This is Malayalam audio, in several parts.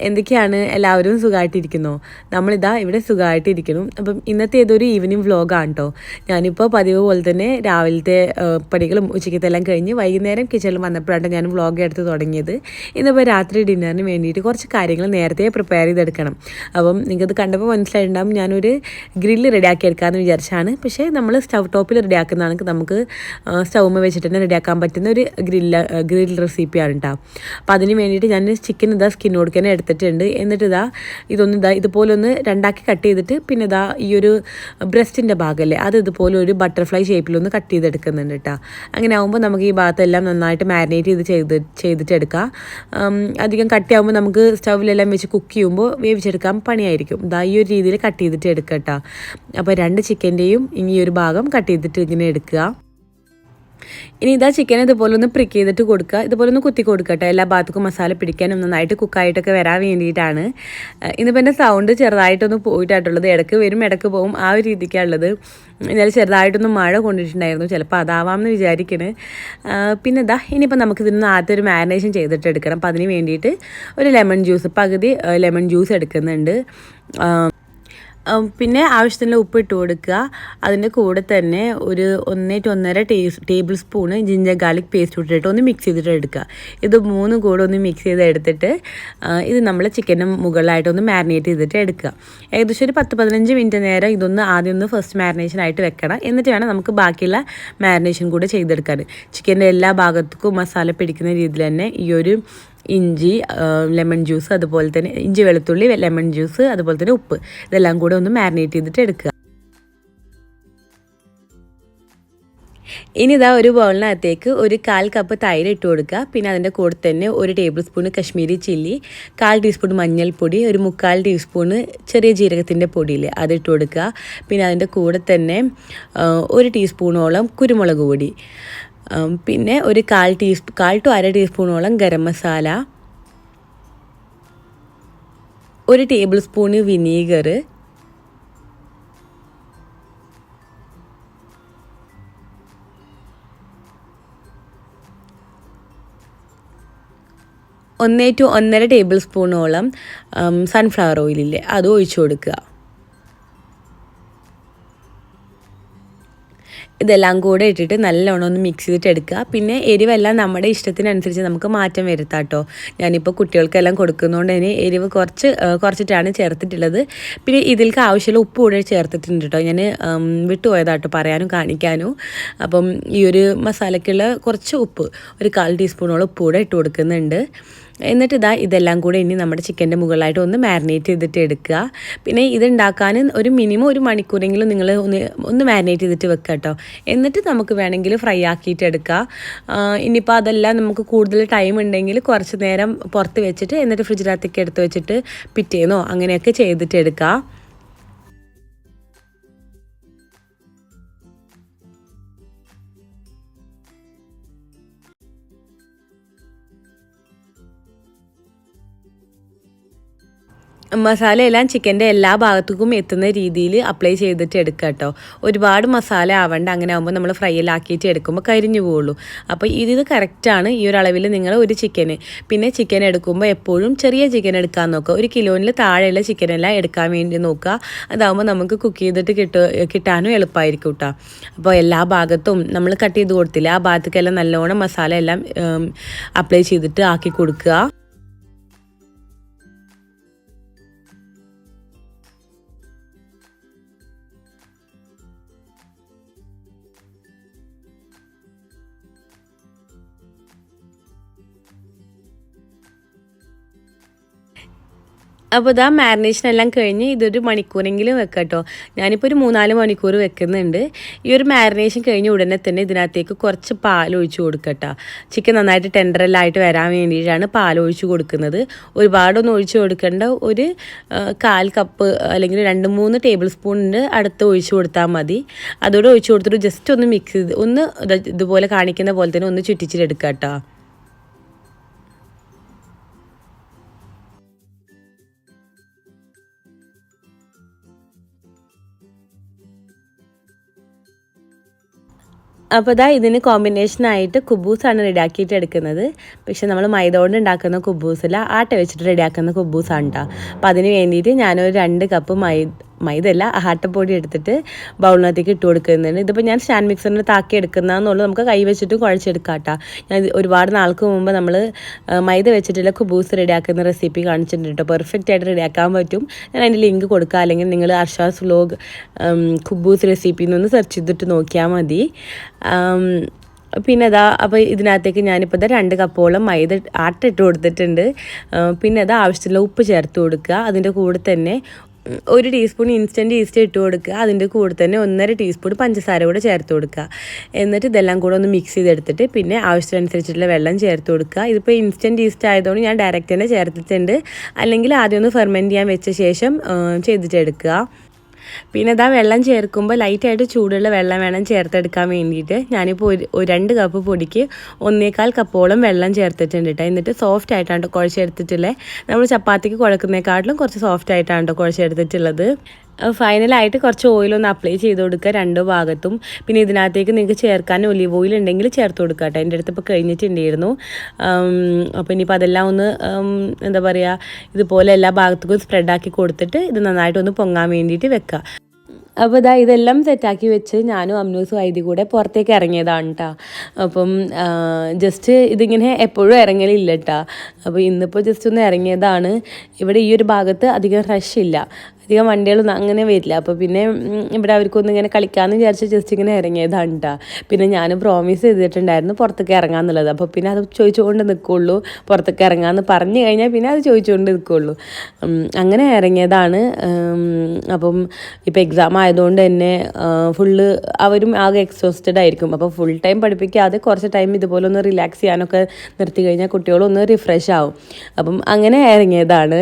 എന്തൊക്കെയാണ് എല്ലാവരും സുഖമായിട്ടിരിക്കുന്നു നമ്മളിതാ ഇവിടെ സുഖമായിട്ടിരിക്കുന്നു അപ്പം ഇന്നത്തെ ഏതൊരു ഈവനിങ് വ്ലോഗാണ് കേട്ടോ ഞാനിപ്പോൾ പതിവ് പോലെ തന്നെ രാവിലത്തെ പടികളും ഉച്ചയ്ക്കത്തെ എല്ലാം കഴിഞ്ഞ് വൈകുന്നേരം കിച്ചണിൽ വന്നപ്പോഴാണ് ഞാൻ വ്ലോഗ് എടുത്ത് തുടങ്ങിയത്. ഇന്നിപ്പോൾ രാത്രി ഡിന്നറിന് വേണ്ടിയിട്ട് കുറച്ച് കാര്യങ്ങൾ നേരത്തെ പ്രിപ്പയർ ചെയ്തെടുക്കണം. അപ്പം നിങ്ങൾക്കത് കണ്ടപ്പോൾ മനസ്സിലായിട്ടുണ്ടാകും ഞാനൊരു ഗ്രില്ല് റെഡിയാക്കി എടുക്കാമെന്ന് വിചാരിച്ചാണ്. പക്ഷേ നമ്മൾ സ്റ്റൗ ടോപ്പിൽ റെഡിയാക്കുന്നതാണ് നമുക്ക് സ്റ്റൗമ്മ വെച്ചിട്ട് തന്നെ റെഡിയാക്കാൻ പറ്റുന്ന ഒരു ഗ്രില്ല് ഗ്രിൽ റെസിപ്പിയാണ് കേട്ടോ അപ്പോൾ അതിന് വേണ്ടിയിട്ട് ഞാൻ ചിക്കൻ ഇതാ സ്കിന്നോട് തന്നെ എടുത്തിട്ടുണ്ട്. എന്നിട്ട് ഇതാ ഇതൊന്ന് ഇതാ ഇതുപോലെ ഒന്ന് രണ്ടാക്കി കട്ട് ചെയ്തിട്ട് പിന്നെ ഇതാ ഈ ഒരു ബ്രസ്റ്റിന്റെ ഭാഗമല്ലേ അത് ഇതുപോലെ ഒരു ബട്ടർഫ്ലൈ ഷേപ്പിലൊന്ന് കട്ട് ചെയ്തെടുക്കുന്നുണ്ട് കേട്ടോ അങ്ങനെ ആകുമ്പോൾ നമുക്ക് ഈ ഭാഗത്തെല്ലാം നന്നായിട്ട് മാരിനേറ്റ് ചെയ്ത് ചെയ്ത് ചെയ്തിട്ടെടുക്കാം അധികം കട്ടിയാകുമ്പോൾ നമുക്ക് സ്റ്റൗവിലെല്ലാം വെച്ച് കുക്ക് ചെയ്യുമ്പോൾ വേവിച്ചെടുക്കാൻ പണിയായിരിക്കും. ഇതാ ഈ ഒരു രീതിയിൽ കട്ട് ചെയ്തിട്ട് എടുക്കുക കേട്ടോ അപ്പോൾ രണ്ട് ചിക്കന്റെയും ഇനി ഒരു ഭാഗം കട്ട് ചെയ്തിട്ട് ഇങ്ങനെ എടുക്കുക. ഇനി ഇതാ ചിക്കൻ ഇതുപോലെ ഒന്ന് പ്രിക്ക് ചെയ്തിട്ട് കൊടുക്കുക. ഇതുപോലെ ഒന്ന് കുത്തി കൊടുക്കട്ടെ എല്ലാ ഭാഗത്തേക്കും മസാല പിടിക്കാനും നന്നായിട്ട് കുക്കായിട്ടൊക്കെ വരാൻ വേണ്ടിയിട്ടാണ്. ഇന്നിപ്പോൾ എന്റെ സൗണ്ട് ചെറുതായിട്ടൊന്ന് പോയിട്ടായിട്ടുള്ളത് ഇടയ്ക്ക് വരും ഇടയ്ക്ക് പോകും ആ ഒരു രീതിക്കാണുള്ളത്. ഇന്നലെ ചെറുതായിട്ടൊന്ന് മഴ കൊണ്ടിട്ടുണ്ടായിരുന്നു. ചിലപ്പോൾ അതാവാമെന്ന് വിചാരിക്കണ്. പിന്നെ ഇതാ ഇനിയിപ്പോൾ നമുക്ക് ഇതിന് ആദ്യത്തെ ഒരു മാരിനേഷൻ ചെയ്തിട്ട് എടുക്കണം അപ്പോൾ അതിന് വേണ്ടിയിട്ട് ഒരു ലെമൺ ജ്യൂസ് പകുതി ലെമൺ ജ്യൂസ് എടുക്കുന്നുണ്ട്. പിന്നെ ആവശ്യത്തിനുള്ള ഉപ്പ് ഇട്ട് കൊടുക്കുക. അതിന്റെ കൂടെ തന്നെ ഒരു ഒന്നേ ടു ഒന്നര tablespoon ginger garlic paste ഇട്ടിട്ട് ഒന്ന് മിക്സ് ചെയ്തിട്ട് എടുക്കുക. ഇത് മൂന്നും കൂടെ ഒന്ന് മിക്സ് ചെയ്ത് എടുത്തിട്ട് ഇത് നമ്മൾ ചിക്കന് മുകളിലായിട്ട് ഒന്ന് മാരിനേറ്റ് ചെയ്തിട്ട് എടുക്കുക. ഏകദേശം ഒരു പത്ത് പതിനഞ്ച് മിനിറ്റ് നേരം ഇതൊന്ന് ആദ്യം ഒന്ന് ഫസ്റ്റ് മാരിനേഷൻ ആയിട്ട് വെക്കണം. എന്നിട്ട് വേണം നമുക്ക് ബാക്കിയുള്ള മാരിനേഷൻ കൂടെ ചെയ്തെടുക്കാൻ. ചിക്കന്റെ എല്ലാ ഭാഗത്തേക്കും മസാല പിടിക്കുന്ന രീതിയിൽ തന്നെ ഈ ഒരു ഇഞ്ചി ലെമൺ ജ്യൂസ് അതുപോലെ തന്നെ ഇഞ്ചി വെളുത്തുള്ളി ലെമൺ ജ്യൂസ് അതുപോലെ തന്നെ ഉപ്പ്. ഇതെല്ലാം കൂടെ ഒന്ന് മാരിനേറ്റ് ചെയ്തിട്ട് എടുക്കുക. ഇനി ഇതാ ഒരു ബൗളിനകത്തേക്ക് ഒരു കാൽ കപ്പ് തൈര് ഇട്ട് കൊടുക്കുക. പിന്നെ അതിന്റെ കൂടെ തന്നെ ഒരു ടേബിൾ സ്പൂൺ കശ്മീരി ചില്ലി കാൽ ടീസ്പൂൺ മഞ്ഞൾപ്പൊടി ഒരു മുക്കാൽ ടീസ്പൂണ് ചെറിയ ജീരകത്തിന്റെ പൊടിയിൽ അത് ഇട്ട് കൊടുക്കുക. പിന്നെ അതിന്റെ കൂടെ തന്നെ ഒരു ടീസ്പൂണോളം കുരുമുളക് പൊടി. പിന്നെ ഒരു കാൽ ടീസ്പൂ കാൽ ടു അര ടീസ്പൂണോളം ഗരം മസാല ഒരു ടേബിൾ സ്പൂണ് വിനീഗർ ഒന്നേ ടു ഒന്നര ടേബിൾ സ്പൂണോളം സൺഫ്ലവർ ഓയിലില്ലേ അത് ഒഴിച്ചു കൊടുക്കുക. ഇതെല്ലാം കൂടെ ഇട്ടിട്ട് നല്ലോണം ഒന്ന് മിക്സ് ചെയ്തിട്ട് എടുക്കുക. പിന്നെ എരിവെല്ലാം നമ്മുടെ ഇഷ്ടത്തിനനുസരിച്ച് നമുക്ക് മാറ്റം വരുത്താം കേട്ടോ. ഞാനിപ്പോൾ കുട്ടികൾക്കെല്ലാം കൊടുക്കുന്നതുകൊണ്ട് തന്നെ എരിവ് കുറച്ച് കുറച്ചിട്ടാണ് ചേർത്തിട്ടുള്ളത്. പിന്നെ ഇതിലേക്ക് ആവശ്യമുള്ള ഉപ്പ് കൂടെ ചേർത്തിട്ടുണ്ട് കേട്ടോ. ഞാൻ വിട്ടുപോയതാട്ടോ പറയാനും കാണിക്കാനും. അപ്പം ഈ ഒരു മസാലയ്ക്കുള്ള കുറച്ച് ഉപ്പ് ഒരു കാൽ ടീസ്പൂണോളം ഉപ്പ് കൂടെ ഇട്ട് കൊടുക്കുന്നുണ്ട്. എന്നിട്ട് ഇതാ ഇതെല്ലാം കൂടെ ഇനി നമ്മുടെ ചിക്കന്റെ മുകളിലായിട്ട് ഒന്ന് മാരിനേറ്റ് ചെയ്തിട്ട് എടുക്കുക. പിന്നെ ഇത് ഉണ്ടാക്കാൻ ഒരു മിനിമം ഒരു മണിക്കൂറെങ്കിലും നിങ്ങൾ ഒന്ന് ഒന്ന് മാരിനേറ്റ് ചെയ്തിട്ട് വെക്കുക കേട്ടോ. എന്നിട്ട് നമുക്ക് വേണമെങ്കിൽ ഫ്രൈ ആക്കിയിട്ട് എടുക്കുക ഇനിയിപ്പോൾ അതെല്ലാം നമുക്ക് കൂടുതൽ ടൈം ഉണ്ടെങ്കിൽ കുറച്ച് നേരം പുറത്ത് വെച്ചിട്ട് എന്നിട്ട് ഫ്രിഡ്ജിനകത്തേക്ക് എടുത്ത് വെച്ചിട്ട് പിറ്റേന്നോ അങ്ങനെയൊക്കെ ചെയ്തിട്ട് എടുക്കുക മസാല എല്ലാം ചിക്കന്റെ എല്ലാ ഭാഗത്തേക്കും എത്തുന്ന രീതിയിൽ അപ്ലൈ ചെയ്തിട്ട് എടുക്കുക കേട്ടോ ഒരുപാട് മസാല ആവണ്ട അങ്ങനെ ആകുമ്പോൾ നമ്മൾ ഫ്രൈയിലാക്കിയിട്ട് എടുക്കുമ്പോൾ കരിഞ്ഞു പോവുള്ളൂ. അപ്പോൾ ഇത് കറക്റ്റാണ് ഈ ഒരു അളവിൽ നിങ്ങൾ ഒരു ചിക്കന് പിന്നെ ചിക്കൻ എടുക്കുമ്പോൾ എപ്പോഴും ചെറിയ ചിക്കൻ എടുക്കാൻ നോക്കുക. ഒരു കിലോയിൽ താഴെയുള്ള ചിക്കനെല്ലാം എടുക്കാൻ വേണ്ടി നോക്കുക. അതാകുമ്പോൾ നമുക്ക് കുക്ക് ചെയ്തിട്ട് കിട്ട കിട്ടാനും എളുപ്പമായിരിക്കും കേട്ടോ അപ്പോൾ എല്ലാ ഭാഗത്തും നമ്മൾ കട്ട് ചെയ്ത് കൊടുത്തില്ല ആ ഭാഗത്തേക്കെല്ലാം നല്ലോണം മസാല എല്ലാം അപ്ലൈ ചെയ്തിട്ട് ആക്കി കൊടുക്കുക. അപ്പോൾ ഇതാ മാരിനേഷൻ എല്ലാം കഴിഞ്ഞ് ഇതൊരു മണിക്കൂറെങ്കിലും വെക്കാം കേട്ടോ ഞാനിപ്പോൾ ഒരു മൂന്നാൽ മണിക്കൂർ വെക്കുന്നുണ്ട്. ഈ ഒരു മാരിനേഷൻ കഴിഞ്ഞ ഉടനെ തന്നെ ഇതിനകത്തേക്ക് കുറച്ച് പാൽ ഒഴിച്ച് കൊടുക്കട്ടോ. ചിക്കൻ നന്നായിട്ട് ടെൻഡറലായിട്ട് വരാൻ വേണ്ടിയിട്ടാണ് പാൽ ഒഴിച്ച് കൊടുക്കുന്നത്. ഒരുപാടൊന്നും ഒഴിച്ച് കൊടുക്കേണ്ട. ഒരു കാൽ കപ്പ് അല്ലെങ്കിൽ രണ്ട് മൂന്ന് ടേബിൾ സ്പൂണിന്റെ അടുത്ത് ഒഴിച്ച് കൊടുത്താൽ മതി. അതോടെ ഒഴിച്ച് കൊടുത്തിട്ട് ജസ്റ്റ് ഒന്ന് മിക്സ് ചെയ്ത് ഒന്ന് ഇത് ഇതുപോലെ കാണിക്കുന്ന പോലെ തന്നെ ഒന്ന് ചുറ്റിച്ചിട്ടെടുക്കാം കേട്ടോ അപ്പോൾ ഇതാ ഇതിന് കോമ്പിനേഷനായിട്ട് കുബൂസാണ് റെഡിയാക്കിയിട്ട് എടുക്കുന്നത്. പക്ഷെ നമ്മൾ മൈദ കൊണ്ട് ഉണ്ടാക്കുന്ന കുബൂസില്ല ആട്ട വെച്ചിട്ട് റെഡിയാക്കുന്ന കുബൂസാണ് കേട്ടോ അപ്പോൾ അതിന് വേണ്ടിയിട്ട് ഞാനൊരു രണ്ട് കപ്പ് മൈദ മൈദല്ല ആട്ടപ്പൊടി എടുത്തിട്ട് ബൗളിനകത്തേക്ക് ഇട്ട് കൊടുക്കുന്നുണ്ട് ഇതിപ്പോൾ ഞാൻ സ്റ്റാൻഡ് മിക്സറിന് താക്കി എടുക്കുന്നതെന്നുള്ളത് നമുക്ക് കൈ വെച്ചിട്ട് കുഴച്ചെടുക്കാം കേട്ടോ. ഞാൻ ഒരുപാട് നാൾക്ക് മുമ്പ് നമ്മൾ മൈദ വെച്ചിട്ടുള്ള കുബൂസ് റെഡിയാക്കുന്ന റെസിപ്പി കാണിച്ചിട്ടുണ്ട് കേട്ടോ. പെർഫെക്റ്റ് ആയിട്ട് റെഡിയാക്കാൻ പറ്റും. ഞാൻ അതിന്റെ ലിങ്ക് കൊടുക്കുക അല്ലെങ്കിൽ നിങ്ങൾ അർഷാസ് വ്ലോഗ് കുബൂസ് റെസിപ്പി എന്നൊന്ന് സെർച്ച് ചെയ്തിട്ട് നോക്കിയാൽ മതി. പിന്നെ അതാ അപ്പോൾ ഇതിനകത്തേക്ക് ഞാനിപ്പോൾ ഇതാ രണ്ട് കപ്പോളം മൈദ ആട്ടിട്ട് കൊടുത്തിട്ടുണ്ട്. പിന്നെ അത് ആവശ്യത്തിലുള്ള ഉപ്പ് ചേർത്ത് കൊടുക്കുക. അതിന്റെ കൂടെ തന്നെ ഒരു ടീസ്പൂൺ ഇൻസ്റ്റന്റ് ഈസ്റ്റ് ഇട്ട് കൊടുക്കുക. അതിന്റെ കൂടെ തന്നെ ഒന്നര ടീസ്പൂൺ പഞ്ചസാര കൂടെ ചേർത്ത് കൊടുക്കുക. എന്നിട്ട് ഇതെല്ലാം കൂടെ ഒന്ന് മിക്സ് ചെയ്തെടുത്തിട്ട് പിന്നെ ആവശ്യത്തിനനുസരിച്ചിട്ടുള്ള വെള്ളം ചേർത്ത് കൊടുക്കുക. ഇതിപ്പോൾ ഇൻസ്റ്റന്റ് ഈസ്റ്റ് ആയതുകൊണ്ട് ഞാൻ ഡയറക്റ്റ് തന്നെ ചേർത്തിട്ടുണ്ട്. അല്ലെങ്കിൽ ആദ്യം ഒന്ന് ഫെർമെന്റ് ചെയ്യാൻ വെച്ച ശേഷം ചെയ്തിട്ടെടുക്കുക പിന്നെ ഇതാ വെള്ളം ചേർക്കുമ്പോൾ ലൈറ്റായിട്ട് ചൂടുള്ള വെള്ളം വേണം ചേർത്തെടുക്കാൻ വേണ്ടിയിട്ട്. ഞാനിപ്പോൾ ഒരു രണ്ട് കപ്പ് പൊടിക്ക് ഒന്നേകാൽ കപ്പോളം വെള്ളം ചേർത്തിട്ടുണ്ട് കേട്ടോ എന്നിട്ട് സോഫ്റ്റ് ആയിട്ടാണ് കുഴച്ചെടുത്തിട്ടുള്ളത് നമ്മൾ ചപ്പാത്തിക്ക് കുഴക്കുന്നേക്കാട്ടിലും കുറച്ച് സോഫ്റ്റ് ആയിട്ടാണ് കുഴച്ചെടുത്തിട്ടുള്ളത്. ഫൈനലായിട്ട് കുറച്ച് ഓയിൽ ഒന്ന് അപ്ലൈ ചെയ്ത് കൊടുക്കുക രണ്ട് ഭാഗത്തും. പിന്നെ ഇതിനകത്തേക്ക് നിങ്ങൾക്ക് ചേർക്കാൻ ഒലിവ് ഓയിൽ ഉണ്ടെങ്കിൽ ചേർത്ത് കൊടുക്കുക കേട്ടോ. എന്റെ അടുത്ത് ഇപ്പോൾ കഴിഞ്ഞിട്ടുണ്ടായിരുന്നു. അപ്പോൾ ഇനിയിപ്പോൾ അതെല്ലാം ഒന്ന് എന്താ പറയുക ഇതുപോലെ എല്ലാ ഭാഗത്തേക്കും സ്പ്രെഡാക്കി കൊടുത്തിട്ട് ഇത് നന്നായിട്ട് ഒന്ന് പൊങ്ങാൻ വേണ്ടിയിട്ട് വെക്കുക. അപ്പോൾ ഇതാ ഇതെല്ലാം സെറ്റാക്കി വെച്ച് ഞാനും അമ്നൂസും വൈദ്യ കൂടെ പുറത്തേക്ക് ഇറങ്ങിയതാണ് കേട്ടോ അപ്പം ജസ്റ്റ് ഇതിങ്ങനെ എപ്പോഴും ഇറങ്ങലില്ല കേട്ടോ അപ്പോൾ ഇന്നിപ്പോൾ ജസ്റ്റ് ഒന്ന് ഇറങ്ങിയതാണ്. ഇവിടെ ഈ ഒരു ഭാഗത്ത് അധികം റഷ് ഇല്ല. അധികം വണ്ടികളൊന്നും അങ്ങനെ വരില്ല. അപ്പോൾ പിന്നെ ഇവിടെ അവർക്കൊന്നും ഇങ്ങനെ കളിക്കാമെന്ന് വിചാരിച്ച് ജസ്റ്റ് ഇങ്ങനെ ഇറങ്ങിയതാണ് കേട്ടോ പിന്നെ ഞാൻ പ്രോമിസ് ചെയ്തിട്ടുണ്ടായിരുന്നു പുറത്തേക്ക് ഇറങ്ങാമെന്നുള്ളത് അപ്പോൾ പിന്നെ അത് ചോദിച്ചുകൊണ്ട് നിൽക്കുള്ളൂ പുറത്തേക്ക് ഇറങ്ങാമെന്ന് പറഞ്ഞു കഴിഞ്ഞാൽ പിന്നെ അത് ചോദിച്ചുകൊണ്ട് നിൽക്കുള്ളൂ അങ്ങനെ ഇറങ്ങിയതാണ്. അപ്പം ഇപ്പോൾ എക്സാം ആയതുകൊണ്ട് തന്നെ ഫുള്ള് അവരും ആകെ എക്സോസ്റ്റഡ് ആയിരിക്കും. അപ്പോൾ ഫുൾ ടൈം പഠിപ്പിക്കാതെ കുറച്ച് ടൈം ഇതുപോലെ ഒന്ന് റിലാക്സ് ചെയ്യാനൊക്കെ നിർത്തി കഴിഞ്ഞാൽ കുട്ടികളൊന്ന് റിഫ്രഷ് ആവും. അപ്പം അങ്ങനെ ഇറങ്ങിയതാണ്.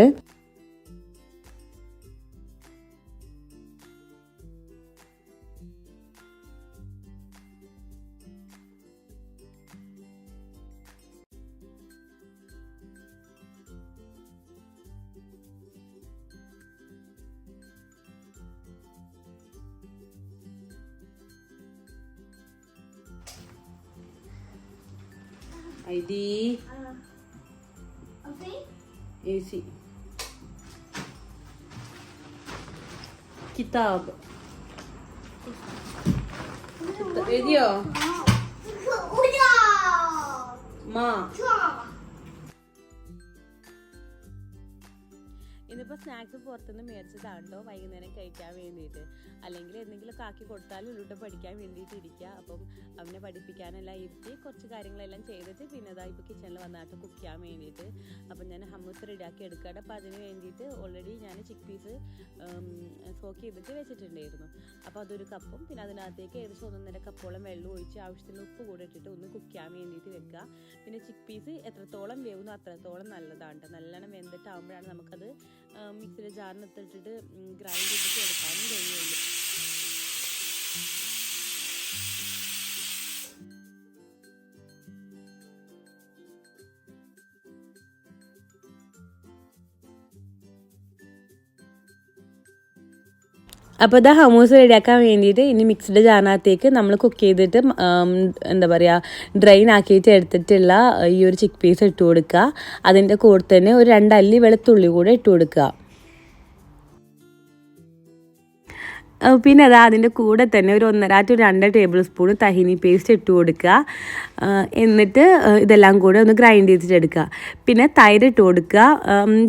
ID. Okay. AC. Kitab. Kitab. Video. Ma. ഇന്നിപ്പോൾ സ്നാക്സ് പുറത്തുനിന്ന് മേടിച്ചതാണ് കേട്ടോ വൈകുന്നേരം കഴിക്കാൻ വേണ്ടിയിട്ട്. അല്ലെങ്കിൽ എന്തെങ്കിലും കാക്കി കൊടുത്താലും ഉള്ളിട്ട് പഠിക്കാൻ വേണ്ടിയിട്ട് ഇരിക്കുക. അപ്പം അവനെ പഠിപ്പിക്കാനെല്ലാം ഇരുത്തി കുറച്ച് കാര്യങ്ങളെല്ലാം ചെയ്തിട്ട് പിന്നെ അതാ ഇപ്പോൾ കിച്ചണിൽ വന്നാട്ട് കുക്ക് ചെയ്യാൻ വേണ്ടിയിട്ട്. അപ്പം ഞാൻ ഹമ്മൂസ് റെഡിയാക്കി എടുക്കുകയാണ്. അപ്പോൾ അതിന് വേണ്ടിയിട്ട് ഓൾറെഡി ഞാൻ ചിക്ക് പീസ് സോക്ക് ചെയ്തിട്ട് വെച്ചിട്ടുണ്ടായിരുന്നു. അപ്പോൾ അതൊരു കപ്പും പിന്നെ അതിനകത്തേക്ക് ഏകദേശം ഒന്നൊന്നര കപ്പോളം വെള്ളം ഒഴിച്ച് ആവശ്യത്തിന് ഉപ്പ് കൂടെ ഇട്ടിട്ട് ഒന്ന് കുക്ക് ചെയ്യാൻ വേണ്ടിയിട്ട് വെക്കുക. പിന്നെ ചിക്ക് പീസ് എത്രത്തോളം വേവുന്നു അത്രത്തോളം നല്ലതാണ് കേട്ടോ നല്ലോണം വെന്തിട്ടാകുമ്പോഴാണ് നമുക്കത് മിക്സിയുടെ ജാറിനകത്തിട്ടിട്ട് ഗ്രൈൻഡ് ചെയ്തിട്ട് എടുക്കാനും കഴിയുള്ളൂ. അപ്പോൾ ഇതാ ഹമൂസ് റെഡിയാക്കാൻ വേണ്ടിയിട്ട് ഇനി മിക്സ്ഡ് ജാറിനകത്തേക്ക് നമ്മൾ കുക്ക് ചെയ്തിട്ട് എന്താ പറയുക ഡ്രെയിൻ ആക്കിയിട്ട് എടുത്തിട്ടുള്ള ഈ ഒരു ചിക്ക് പീസ് ഇട്ട് കൊടുക്കുക. അതിന്റെ കൂടെ തന്നെ ഒരു രണ്ടല്ലി വെളുത്തുള്ളി കൂടെ ഇട്ട് കൊടുക്കുക. പിന്നെ അതാ അതിന്റെ കൂടെ തന്നെ ഒരു ഒന്നര ടു രണ്ട് ടേബിൾ സ്പൂൺ തഹിനി പേസ്റ്റ് ഇട്ട് കൊടുക്കുക. എന്നിട്ട് ഇതെല്ലാം കൂടെ ഒന്ന് ഗ്രൈൻഡ് ചെയ്തിട്ട് എടുക്കുക. പിന്നെ തൈര് ഇട്ട് കൊടുക്കുക.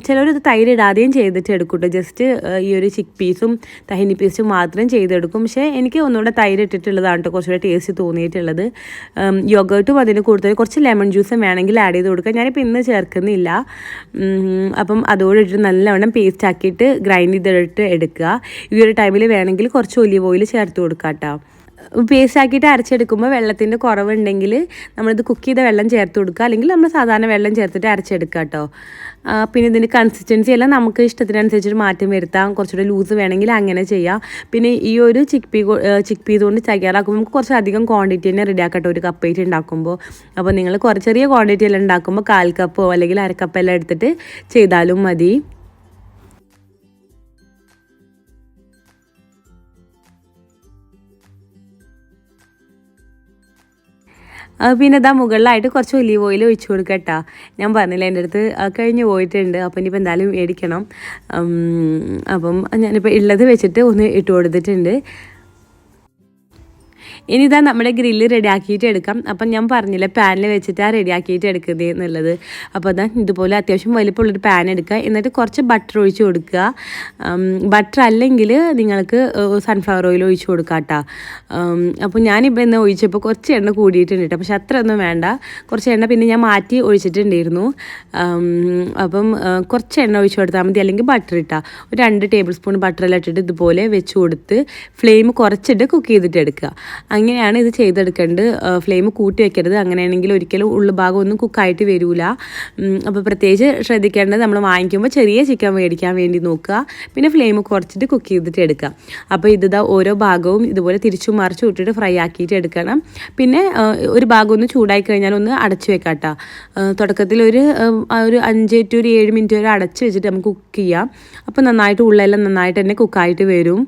ചിലർ ഇത് തൈര് ഇടാതെയും ചെയ്തിട്ട് എടുക്കും ജസ്റ്റ് ഈ ഒരു ചിക്ക് പീസും തഹിനി പേസ്റ്റും മാത്രം ചെയ്തെടുക്കും. പക്ഷേ എനിക്ക് ഒന്നുകൂടെ തൈര് ഇട്ടിട്ടുള്ളതാണ് കേട്ടോ കുറച്ചുകൂടെ ടേസ്റ്റ് തോന്നിയിട്ടുള്ളത്. യോഗട്ടും അതിന് കൂടുതൽ കുറച്ച് ലെമൺ ജ്യൂസും വേണമെങ്കിൽ ആഡ് ചെയ്ത് കൊടുക്കുക. ഞാനിപ്പോൾ ഇന്ന് ചേർക്കുന്നില്ല. അപ്പം അതോടെ ഇട്ട് നല്ലവണ്ണം പേസ്റ്റ് ആക്കിയിട്ട് ഗ്രൈൻഡ് ചെയ്തിട്ട് എടുക്കുക. ഈ ഒരു ടൈമിൽ വേണമെങ്കിൽ കുറച്ച് ഒലിവ് ഓയിൽ ചേർത്ത് കൊടുക്കുക കേട്ടോ. പേസ്റ്റ് ആക്കിയിട്ട് അരച്ചെടുക്കുമ്പോൾ വെള്ളത്തിന്റെ കുറവുണ്ടെങ്കിൽ നമ്മളിത് കുക്ക് ചെയ്ത വെള്ളം ചേർത്ത് കൊടുക്കുക. അല്ലെങ്കിൽ നമ്മൾ സാധാരണ വെള്ളം ചേർത്തിട്ട് അരച്ചെടുക്കുക കേട്ടോ. പിന്നെ ഇതിന്റെ കൺസിസ്റ്റൻസി എല്ലാം നമുക്ക് ഇഷ്ടത്തിനനുസരിച്ചിട്ട് മാറ്റം വരുത്താം. കുറച്ചുകൂടെ ലൂസ് വേണമെങ്കിൽ അങ്ങനെ ചെയ്യാം. പിന്നെ ഈ ഒരു ചിക്ക് പീ ചിക്ക് പീസ് കൊണ്ട് തയ്യാറാക്കുമ്പോൾ നമുക്ക് കുറച്ചധികം ക്വാണ്ടിറ്റി തന്നെ റെഡി ആക്കട്ടെ ഒരു കപ്പായിട്ട് ഉണ്ടാക്കുമ്പോൾ. അപ്പോൾ നിങ്ങൾ കുറച്ച് ചെറിയ ക്വാണ്ടിറ്റി എല്ലാം ഉണ്ടാക്കുമ്പോൾ കാൽ കപ്പോ അല്ലെങ്കിൽ അരക്കപ്പെല്ലാം എടുത്തിട്ട് ചെയ്താലും മതി. പിന്നെ ഇതാ മുകളിലായിട്ട് കുറച്ച് ഒലീവ് ഓയിൽ ഒഴിച്ചു കൊടുക്കുക കേട്ടോ ഞാൻ പറഞ്ഞില്ല എന്റെ അടുത്ത് കഴിഞ്ഞ് പോയിട്ടുണ്ട് അപ്പം ഇനിയിപ്പോൾ എന്തായാലും മേടിക്കണം. അപ്പം ഞാനിപ്പോൾ ഉള്ളത് വെച്ചിട്ട് ഒന്ന് ഇട്ട് കൊടുത്തിട്ടുണ്ട്. ഇനി ഇതാ നമ്മുടെ ഗ്രില്ല് റെഡിയാക്കിയിട്ട് എടുക്കാം. അപ്പം ഞാൻ പറഞ്ഞില്ല പാനിൽ വെച്ചിട്ടാണ് റെഡിയാക്കിയിട്ട് എടുക്കുന്നത് എന്നുള്ളത്. അപ്പോൾ അതാ ഇതുപോലെ അത്യാവശ്യം വലിപ്പമുള്ളൊരു പാൻ എടുക്കുക. എന്നിട്ട് കുറച്ച് ബട്ടർ ഒഴിച്ച് കൊടുക്കുക. ബട്ടർ അല്ലെങ്കിൽ നിങ്ങൾക്ക് സൺഫ്ലവർ ഓയിൽ ഒഴിച്ച് കൊടുക്കുക കേട്ടോ. അപ്പോൾ ഞാനിപ്പോൾ ഇന്ന് ഒഴിച്ചപ്പോൾ കുറച്ച് എണ്ണ കൂടിയിട്ടുണ്ട് കേട്ടോ. പക്ഷെ അത്ര ഒന്നും വേണ്ട. കുറച്ച് എണ്ണ പിന്നെ ഞാൻ മാറ്റി ഒഴിച്ചിട്ടുണ്ടായിരുന്നു. അപ്പം കുറച്ച് എണ്ണ ഒഴിച്ച് കൊടുത്താൽ മതി. അല്ലെങ്കിൽ ബട്ടർ ഇട്ടാൽ ഒരു രണ്ട് ടേബിൾ സ്പൂൺ ബട്ടറെല്ലാം ഇട്ടിട്ട് ഇതുപോലെ വെച്ച് കൊടുത്ത് ഫ്ലെയിം കുറച്ചിട്ട് കുക്ക് ചെയ്തിട്ട് എടുക്കുക. അങ്ങനെയാണ് ഇത് ചെയ്തെടുക്കേണ്ടത്. ഫ്ലെയിം കൂട്ടി വെക്കരുത്. അങ്ങനെയാണെങ്കിൽ ഒരിക്കലും ഉള്ളുഭാഗം ഒന്നും കുക്കായിട്ട് വരില്ല അപ്പോൾ പ്രത്യേകിച്ച് ശ്രദ്ധിക്കേണ്ടത് നമ്മൾ വാങ്ങിക്കുമ്പോൾ ചെറിയ ചിക്കൻ മേടിക്കാൻ വേണ്ടി നോക്കുക. പിന്നെ ഫ്ലെയിം കുറച്ചിട്ട് കുക്ക് ചെയ്തിട്ട് എടുക്കുക. അപ്പോൾ ഇത് ഓരോ ഭാഗവും ഇതുപോലെ തിരിച്ചു മറിച്ചു വിട്ടിട്ട് ഫ്രൈ ആക്കിയിട്ട് എടുക്കണം. പിന്നെ ഒരു ഭാഗം ഒന്ന് ചൂടായി കഴിഞ്ഞാൽ ഒന്ന് അടച്ചു വെക്കാം തുടക്കത്തിൽ ഒരു ഒരു അഞ്ച് ടു ഒരു ഏഴ് മിനിറ്റ് വരെ അടച്ച് വെച്ചിട്ട് നമുക്ക് കുക്ക് ചെയ്യാം. അപ്പോൾ നന്നായിട്ട് ഉള്ളെല്ലാം നന്നായിട്ട് തന്നെ കുക്കായിട്ട് വരും.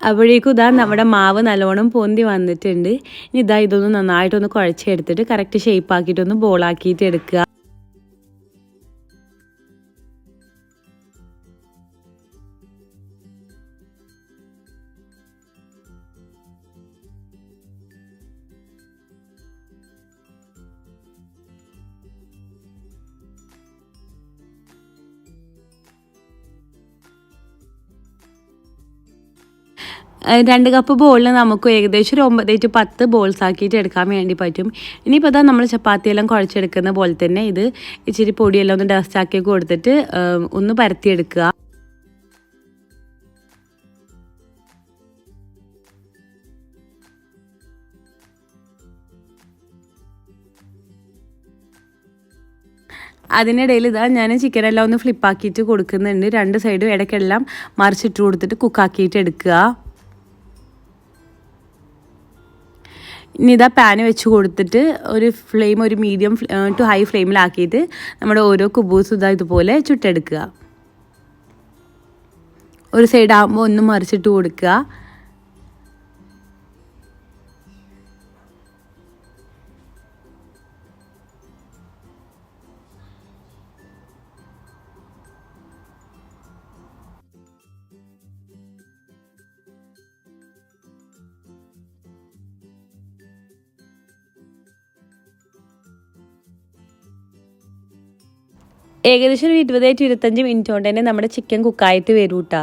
അപ്പോഴേക്കും ഇതാ നമ്മുടെ മാവ് നല്ലോണം പൊന്തി വന്നിട്ടുണ്ട്. ഇനി ഇതാ ഇതൊന്ന് നന്നായിട്ടൊന്ന് കുഴച്ചെടുത്തിട്ട് കറക്റ്റ് ഷേപ്പ് ആക്കിയിട്ടൊന്ന് ബോളാക്കിയിട്ട് എടുക്കുക. രണ്ട് കപ്പ് ബോളിന് നമുക്ക് ഏകദേശം ഒരു ഒമ്പത് ടു പത്ത് ബോൾസ് ആക്കിയിട്ട് എടുക്കാൻ വേണ്ടി പറ്റും. ഇനിയിപ്പോൾ അതാ നമ്മൾ ചപ്പാത്തിയെല്ലാം കുഴച്ചെടുക്കുന്ന പോലെ തന്നെ ഇത് ഇച്ചിരി പൊടിയെല്ലാം ഒന്ന് ഡസ്റ്റ് ആക്കി കൊടുത്തിട്ട് ഒന്ന് പരത്തിയെടുക്കുക. അതിനിടയിൽ ഇതാ ഞാൻ ചിക്കനെല്ലാം ഒന്ന് ഫ്ലിപ്പാക്കിയിട്ട് കൊടുക്കുന്നുണ്ട്. രണ്ട് സൈഡും ഇടയ്ക്കെല്ലാം മറിച്ചിട്ട് കൊടുത്തിട്ട് കുക്കാക്കിയിട്ട് എടുക്കുക. ഇനി ഇതാ പാന് വെച്ച് കൊടുത്തിട്ട് ഒരു ഫ്ലെയിം ഒരു മീഡിയം ടു ഹൈ ഫ്ലെയിമിലാക്കിയിട്ട് നമ്മുടെ ഓരോ കുബൂസ് ഇതാ ഇതുപോലെ ചുട്ടെടുക്കുക. ഒരു സൈഡ് ആകുമ്പോൾ ഒന്ന് മറിച്ചിട്ട് കൊടുക്കുക. ഏകദേശം ഒരു ഇരുപത് ടു ഇരുപത്തഞ്ച് മിനിറ്റ് കൊണ്ട് തന്നെ നമ്മുടെ ചിക്കൻ കുക്കായിട്ട് വരും കേട്ടോ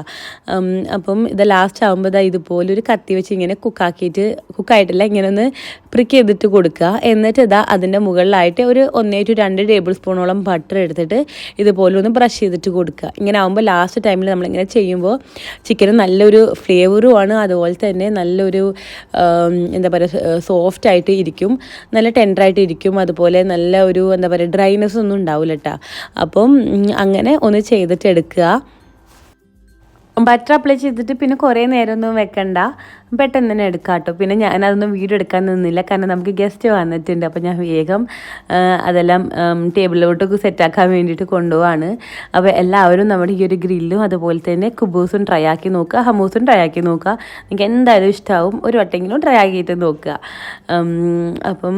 അപ്പം ഇത് ലാസ്റ്റ് ആകുമ്പോൾ ഇതാ ഇതുപോലെ ഒരു കത്തി വെച്ച് ഇങ്ങനെ കുക്കാക്കിയിട്ട് കുക്കായിട്ടില്ല ഇങ്ങനെ ഒന്ന് പ്രിക്ക് ചെയ്തിട്ട് കൊടുക്കുക. എന്നിട്ട് ഇതാ അതിന്റെ മുകളിലായിട്ട് ഒരു ഒന്നേ ടു രണ്ട് ടേബിൾ സ്പൂണോളം ബട്ടർ എടുത്തിട്ട് ഇതുപോലെ ഒന്ന് ബ്രഷ് ചെയ്തിട്ട് കൊടുക്കുക. ഇങ്ങനെ ആകുമ്പോൾ ലാസ്റ്റ് ടൈമിൽ നമ്മളിങ്ങനെ ചെയ്യുമ്പോൾ ചിക്കന് നല്ലൊരു ഫ്ലേവറുമാണ് അതുപോലെ തന്നെ നല്ലൊരു എന്താ പറയുക സോഫ്റ്റ് ആയിട്ട് ഇരിക്കും. നല്ല ടെൻഡറായിട്ട് ഇരിക്കും. അതുപോലെ നല്ല ഒരു എന്താ പറയുക ഡ്രൈനെസ് ഒന്നും ഉണ്ടാവില്ല കേട്ടോ അപ്പം അങ്ങനെ ഒന്ന് ചെയ്തിട്ട് എടുക്കുക ബറ്റർ അപ്ലൈ ചെയ്തിട്ട് പിന്നെ കുറേ നേരമൊന്നും വെക്കണ്ട. പെട്ടെന്ന് തന്നെ എടുക്കാം കേട്ടോ പിന്നെ ഞാൻ അതൊന്നും വീഡിയോ എടുക്കാൻ നിന്നില്ല. കാരണം നമുക്ക് ഗസ്റ്റ് വന്നിട്ടുണ്ട്. അപ്പോൾ ഞാൻ വേഗം അതെല്ലാം ടേബിളിലോട്ടൊക്കെ സെറ്റാക്കാൻ വേണ്ടിയിട്ട് കൊണ്ടുപോവാണ്. അപ്പോൾ എല്ലാവരും നമ്മുടെ ഈ ഒരു ഗ്രില്ലും അതുപോലെ തന്നെ കുബൂസും ട്രൈ ആക്കി നോക്കുക. ഹമൂസും ട്രൈ ആക്കി നോക്കുക. നിങ്ങൾക്ക് എന്തായാലും ഇഷ്ടമാവും ഒരു വട്ടെങ്കിലും ട്രൈ ആക്കിയിട്ട് നോക്കുക. അപ്പം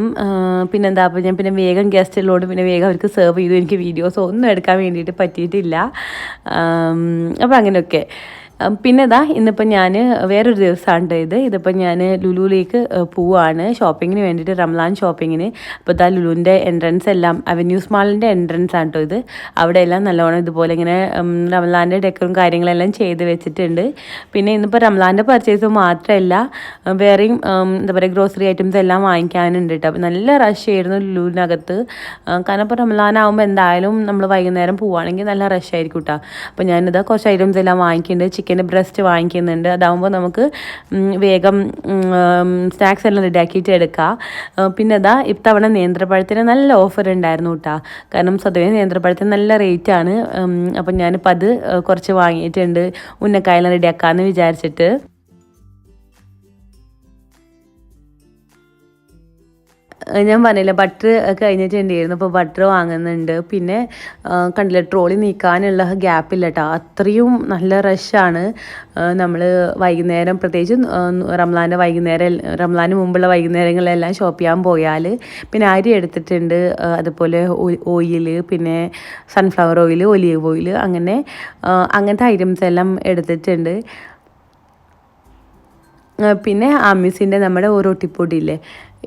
പിന്നെന്താ? അപ്പോൾ ഞാൻ പിന്നെ വേഗം ഗസ്റ്റുകളോട് പിന്നെ വേഗം അവർക്ക് സെർവ് ചെയ്തു. എനിക്ക് വീഡിയോസ് ഒന്നും എടുക്കാൻ വേണ്ടിയിട്ട് പറ്റിയിട്ടില്ല. അപ്പോൾ അങ്ങനെയൊക്കെ. പിന്നെ ഇതാ ഇന്നിപ്പോൾ ഞാൻ വേറൊരു ദിവസമാണ് ഇത്. ഇതിപ്പോൾ ഞാൻ ലുലുവിലേക്ക് പോവാണ്. ഷോപ്പിങ്ങിന് വേണ്ടിയിട്ട് റംലാൻ ഷോപ്പിങ്ങിന്. അപ്പോൾ ഇതാ ലുലുവിന്റെ എൻട്രൻസ് എല്ലാം അവന്യൂസ് മാളിന്റെ എൻട്രൻസ് ആണ് കേട്ടോ ഇത്. അവിടെ എല്ലാം നല്ലോണം ഇതുപോലെ ഇങ്ങനെ റംലാന്റെ ഡെക്കറും കാര്യങ്ങളെല്ലാം ചെയ്ത് വെച്ചിട്ടുണ്ട്. പിന്നെ ഇന്നിപ്പോൾ റംലാന്റെ പർച്ചേസ് മാത്രമല്ല വേറെയും എന്താ പറയുക ഗ്രോസറി ഐറ്റംസ് എല്ലാം വാങ്ങിക്കാനുണ്ട് കേട്ടോ അപ്പോൾ നല്ല റഷ് ആയിരുന്നു ലുലുവിനകത്ത്. കാരണം ഇപ്പോൾ റംലാനാകുമ്പോൾ എന്തായാലും നമ്മൾ വൈകുന്നേരം പോവുകയാണെങ്കിൽ നല്ല റഷ് ആയിരിക്കും കേട്ടോ അപ്പോൾ ഞാനിതാ കുറച്ച് ഐറ്റംസ് എല്ലാം വാങ്ങിക്കുന്നുണ്ട് ചിക്കന്റെ ബ്രസ്റ്റ് വാങ്ങിക്കുന്നുണ്ട്. അതാകുമ്പോൾ നമുക്ക് വേഗം സ്നാക്സ് എല്ലാം റെഡിയാക്കിയിട്ട് എടുക്കാം. പിന്നെ അതാ ഇത്തവണ നേന്ത്രപ്പഴത്തിന് നല്ല ഓഫർ ഉണ്ടായിരുന്നു കേട്ടോ കാരണം സ്വതവേ നേന്ത്രപ്പഴത്തിന് നല്ല റേറ്റാണ് അപ്പം ഞാനിപ്പോൾ അത് കുറച്ച് വാങ്ങിയിട്ടുണ്ട്. ഉന്നക്കായെല്ലാം റെഡിയാക്കാമെന്ന് വിചാരിച്ചിട്ട്. ഞാൻ പറഞ്ഞില്ല ബട്ടർ കഴിഞ്ഞിട്ടുണ്ടായിരുന്നു അപ്പോൾ ബട്ടർ വാങ്ങുന്നുണ്ട്. പിന്നെ കണ്ടില്ല ട്രോളി നീക്കാനുള്ള ഗ്യാപ്പില്ല കേട്ടോ അത്രയും നല്ല റഷാണ് നമ്മൾ വൈകുന്നേരം പ്രത്യേകിച്ച് റംലാന്റെ വൈകുന്നേരം റംലാന് മുമ്പുള്ള വൈകുന്നേരങ്ങളിലെല്ലാം ഷോപ്പ് ചെയ്യാൻ പോയാൽ പിന്നെ അരി എടുത്തിട്ടുണ്ട്. അതുപോലെ ഓയിൽ പിന്നെ സൺഫ്ലവർ ഓയിൽ ഒലീവ് ഓയിൽ അങ്ങനെ അങ്ങനത്തെ ഐറ്റംസ് എല്ലാം എടുത്തിട്ടുണ്ട്. പിന്നെ ആമീസിന്റെ നമ്മുടെ ഓരോ ഇല്ലേ?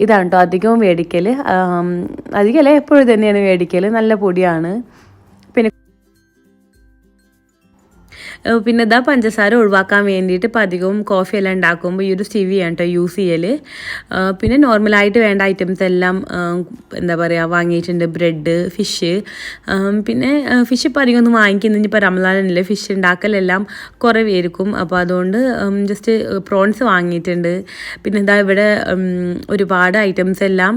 ഇതാണ് കേട്ടോ അധികവും മേടിക്കൽ അധികമല്ല എപ്പോഴും തന്നെയാണ് മേടിക്കൽ നല്ല പൊടിയാണ്. പിന്നെ പിന്നെ ഇതാ പഞ്ചസാര ഒഴിവാക്കാൻ വേണ്ടിയിട്ട് ഇപ്പം അധികവും കോഫി എല്ലാം ഉണ്ടാക്കുമ്പോൾ ഈ ഒരു സ്റ്റിവിയാണ് കേട്ടോ യൂസ് ചെയ്യൽ പിന്നെ നോർമലായിട്ട് വേണ്ട ഐറ്റംസ് എല്ലാം എന്താ പറയുക വാങ്ങിയിട്ടുണ്ട് ബ്രെഡ് ഫിഷ് പിന്നെ ഫിഷ് ഇപ്പോൾ അധികം ഒന്നും വാങ്ങിക്കുന്ന ഇപ്പോൾ റംലാനല്ലേ ഫിഷ് ഉണ്ടാക്കലെല്ലാം കുറവായിരിക്കും അപ്പോൾ അതുകൊണ്ട് ജസ്റ്റ് പ്രോൺസ് വാങ്ങിയിട്ടുണ്ട്. പിന്നെ ഇതാ ഇവിടെ ഒരുപാട് ഐറ്റംസ് എല്ലാം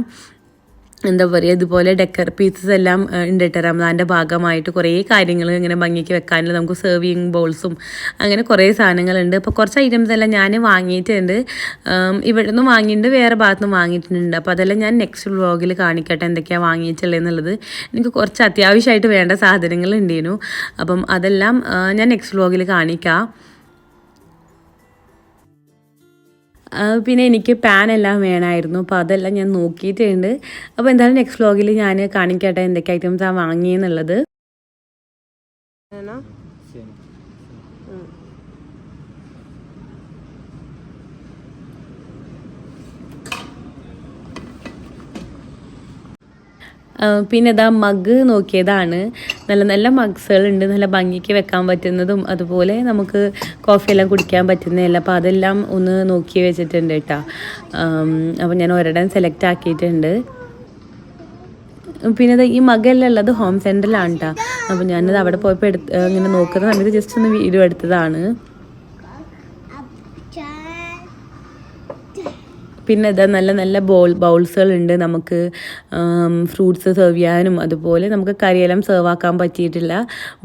എന്താ പറയുക ഇതുപോലെ ഡെക്കർ പീസസ് എല്ലാം ഉണ്ടിട്ട് ഉണ്ട് കേട്ടോ റംസാന്റെ ഭാഗമായിട്ട് കുറേ കാര്യങ്ങൾ ഇങ്ങനെ ഭംഗിക്ക് വെക്കാനുള്ള നമുക്ക് സെർവിങ് ബോൾസും അങ്ങനെ കുറേ സാധനങ്ങളുണ്ട്. അപ്പോൾ കുറച്ച് ഐറ്റംസ് എല്ലാം ഞാൻ വാങ്ങിയിട്ടുണ്ട്. ഇവിടെ നിന്ന് വാങ്ങിയിട്ടുണ്ട് വേറെ ഭാഗത്തു നിന്ന് വാങ്ങിയിട്ടുണ്ട്. അപ്പോൾ അതെല്ലാം ഞാൻ നെക്സ്റ്റ് വ്ളോഗിൽ കാണിക്കട്ടെ എന്തൊക്കെയാണ് വാങ്ങിയിട്ടുള്ളത് എന്നുള്ളത്. എനിക്ക് കുറച്ച് അത്യാവശ്യമായിട്ട് വേണ്ട സാധനങ്ങൾ ഉണ്ടായിരുന്നു അപ്പം അതെല്ലാം ഞാൻ നെക്സ്റ്റ് വ്ളോഗിൽ കാണിക്കാം. പിന്നെ എനിക്ക് പാൻ എല്ലാം വേണമായിരുന്നു അപ്പോൾ അതെല്ലാം ഞാൻ നോക്കിയിട്ടുണ്ട്. അപ്പോൾ എന്തായാലും നെക്സ്റ്റ് വ്ലോഗിൽ ഞാൻ കാണിക്കട്ടെ എന്തൊക്കെ ഐറ്റംസാണ് വാങ്ങിയെന്നുള്ളത്. പിന്നെ ഇതാ മഗ് നോക്കിയതാണ്. നല്ല നല്ല മഗ്സുകളുണ്ട് നല്ല ഭംഗിക്ക് വെക്കാൻ പറ്റുന്നതും അതുപോലെ നമുക്ക് കോഫിയെല്ലാം കുടിക്കാൻ പറ്റുന്നതല്ല. അപ്പോൾ അതെല്ലാം ഒന്ന് നോക്കി വെച്ചിട്ടുണ്ട് കേട്ടോ. അപ്പോൾ ഞാൻ ഒരിടം സെലക്ട് ആക്കിയിട്ടുണ്ട്. പിന്നെ ഈ മകല്ല ഉള്ളത് ഹോം സെന്ററിലാണ് കേട്ടോ അപ്പോൾ ഞാനത് അവിടെ പോയപ്പോൾ എടുത്ത് ഇങ്ങനെ നോക്കുന്ന സമയത്ത് ജസ്റ്റ് ഒന്ന് വീഡിയോ എടുത്തതാണ്. പിന്നെ ഇതാ നല്ല നല്ല ബോൾ ബൗൾസുകളുണ്ട് നമുക്ക് ഫ്രൂട്ട്സ് സെർവ് ചെയ്യാനും അതുപോലെ നമുക്ക് കറിയെല്ലാം സെർവ് ആക്കാൻ പറ്റിയിട്ടില്ല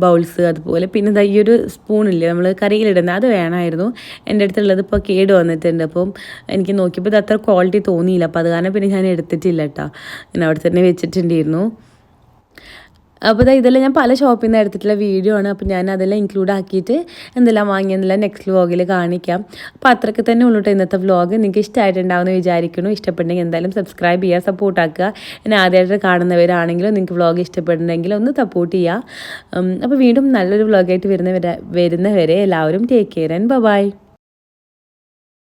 ബൗൾസ് അതുപോലെ പിന്നെ ഇതാ ഈ ഒരു സ്പൂണില്ലേ നമ്മൾ കറിയിലിടുന്നത് അത് വേണമായിരുന്നു. എന്റെ അടുത്തുള്ളത് ഇപ്പോൾ കേട് വന്നിട്ടുണ്ട്. അപ്പം എനിക്ക് നോക്കിയപ്പോൾ ഇത് അത്ര ക്വാളിറ്റി തോന്നിയില്ല. അപ്പോൾ അത് കാരണം പിന്നെ ഞാൻ എടുത്തിട്ടില്ല കേട്ടോ ഞാൻ അവിടെ തന്നെ വെച്ചിട്ടുണ്ടായിരുന്നു. അപ്പോൾ ഇതെല്ലാം ഞാൻ പല ഷോപ്പിൽ നിന്ന് എടുത്തിട്ടുള്ള വീഡിയോ ആണ്. അപ്പോൾ ഞാൻ അതെല്ലാം ഇൻക്ലൂഡ് ആക്കിയിട്ട് എന്തെല്ലാം വാങ്ങിയെന്നെല്ലാം നെക്സ്റ്റ് വ്ളോഗിൽ കാണിക്കാം. അപ്പോൾ അത്രയ്ക്ക് തന്നെ ഉള്ളൂട്ടോ ഇന്നത്തെ വ്ലോഗ് നിങ്ങൾക്ക് ഇഷ്ടമായിട്ടുണ്ടാവുമെന്ന് വിചാരിക്കുന്നു. ഇഷ്ടപ്പെട്ടെങ്കിൽ എന്തായാലും സബ്സ്ക്രൈബ് ചെയ്യുക സപ്പോർട്ട് ആക്കുക. എന്നെ ആദ്യമായിട്ട് കാണുന്നവരാണെങ്കിലും നിങ്ങൾക്ക് വ്ളോഗ് ഇഷ്ടപ്പെടുന്നെങ്കിൽ ഒന്ന് സപ്പോർട്ട് ചെയ്യുക അപ്പോൾ വീണ്ടും നല്ലൊരു വ്ളോഗായിട്ട് വരുന്നവരെ വരുന്നവരെ എല്ലാവരും ടേക്ക് കെയർ ആൻഡ് ബൈ